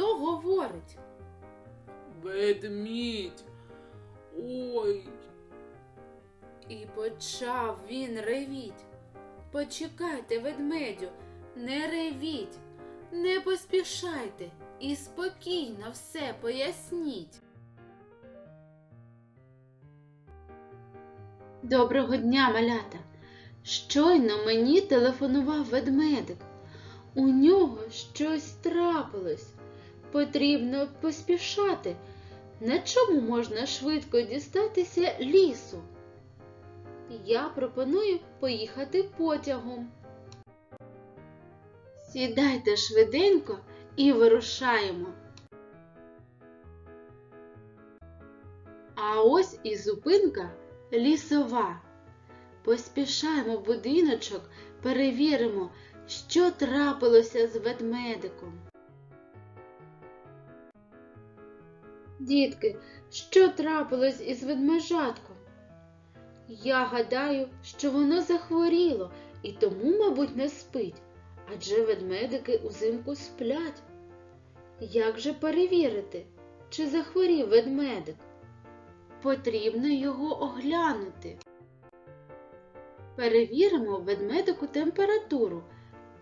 Хто говорить? Ведмідь. Ой, І почав він ревіть. Почекайте, ведмедю, не ревіть, не поспішайте і спокійно все поясніть. Доброго дня, малята! Щойно мені телефонував ведмедик. У нього щось трапилось. Потрібно поспішати. На чому можна швидко дістатися лісу? Я пропоную поїхати потягом. Сідайте швиденько і вирушаємо. А ось і зупинка лісова. Поспішаємо будиночок, перевіримо, що трапилося з ведмедиком. Дітки, що трапилось із ведмежатком? Я гадаю, що воно захворіло і тому, мабуть, не спить, адже ведмедики узимку сплять. Як же перевірити, чи захворів ведмедик? Потрібно його оглянути. Перевіримо ведмедику температуру.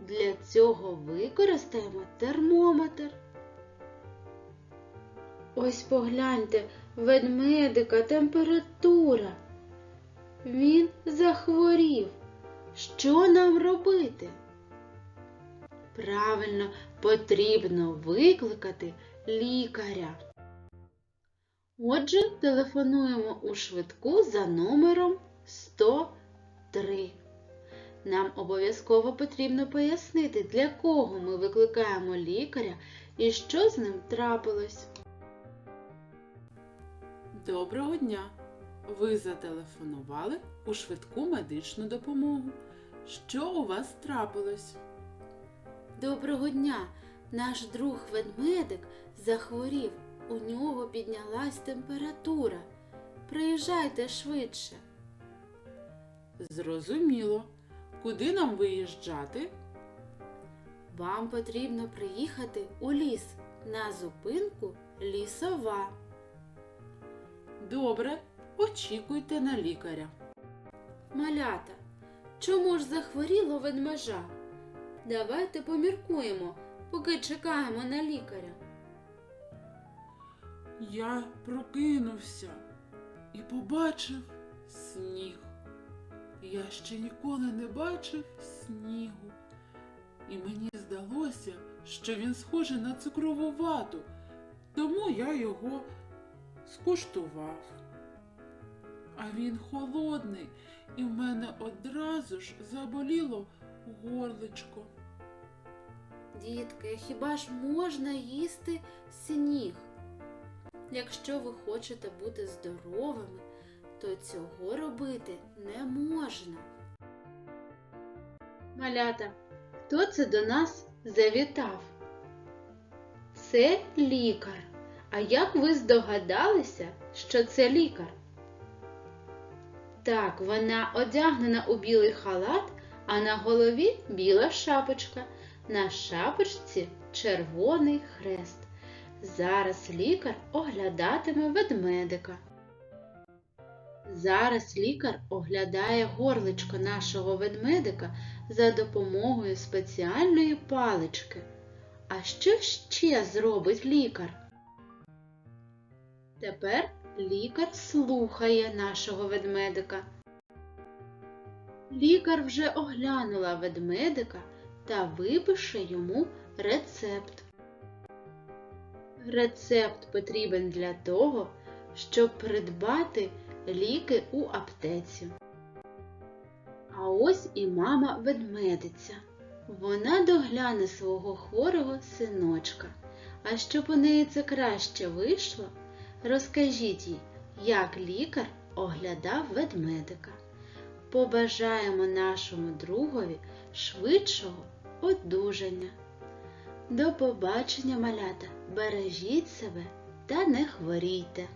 Для цього використаємо термометр. Ось погляньте, ведмедика температура. Він захворів. Що нам робити? Правильно, потрібно викликати лікаря. Отже, телефонуємо у швидку за номером 103. Нам обов'язково потрібно пояснити, для кого ми викликаємо лікаря і що з ним трапилось. Доброго дня. Ви зателефонували у швидку медичну допомогу. Що у вас трапилось? Доброго дня! Наш друг ведмедик захворів. У нього піднялась температура. Приїжджайте швидше. Зрозуміло. Куди нам виїжджати? Вам потрібно приїхати у ліс на зупинку лісова. Добре, очікуйте на лікаря. Малята, чому ж захворіло ведмежа? Давайте поміркуємо, поки чекаємо на лікаря. Я прокинувся і побачив сніг. Я ще ніколи не бачив снігу. І мені здалося, що він схожий на цукрову вату, тому я його скуштував. А він холодний, і в мене одразу ж заболіло горличко. Дітки, хіба ж можна їсти сніг? Якщо ви хочете бути здоровими, то цього робити не можна. Малята, хто це до нас завітав? Це лікар. А як ви здогадалися, що це лікар? Так, вона одягнена у білий халат, а на голові біла шапочка. На шапочці червоний хрест. Зараз лікар оглядатиме ведмедика. Зараз лікар оглядає горличко нашого ведмедика за допомогою спеціальної палички. А що ще зробить лікар? Тепер лікар слухає нашого ведмедика. Лікар вже оглянула ведмедика та випише йому рецепт. Рецепт потрібен для того, щоб придбати ліки у аптеці. А ось і мама ведмедиця. Вона догляне свого хворого синочка. А щоб у неї це краще вийшло, розкажіть їй, як лікар оглядав ведмедика. Побажаємо нашому другові швидшого одужання. До побачення, малята! Бережіть себе та не хворійте!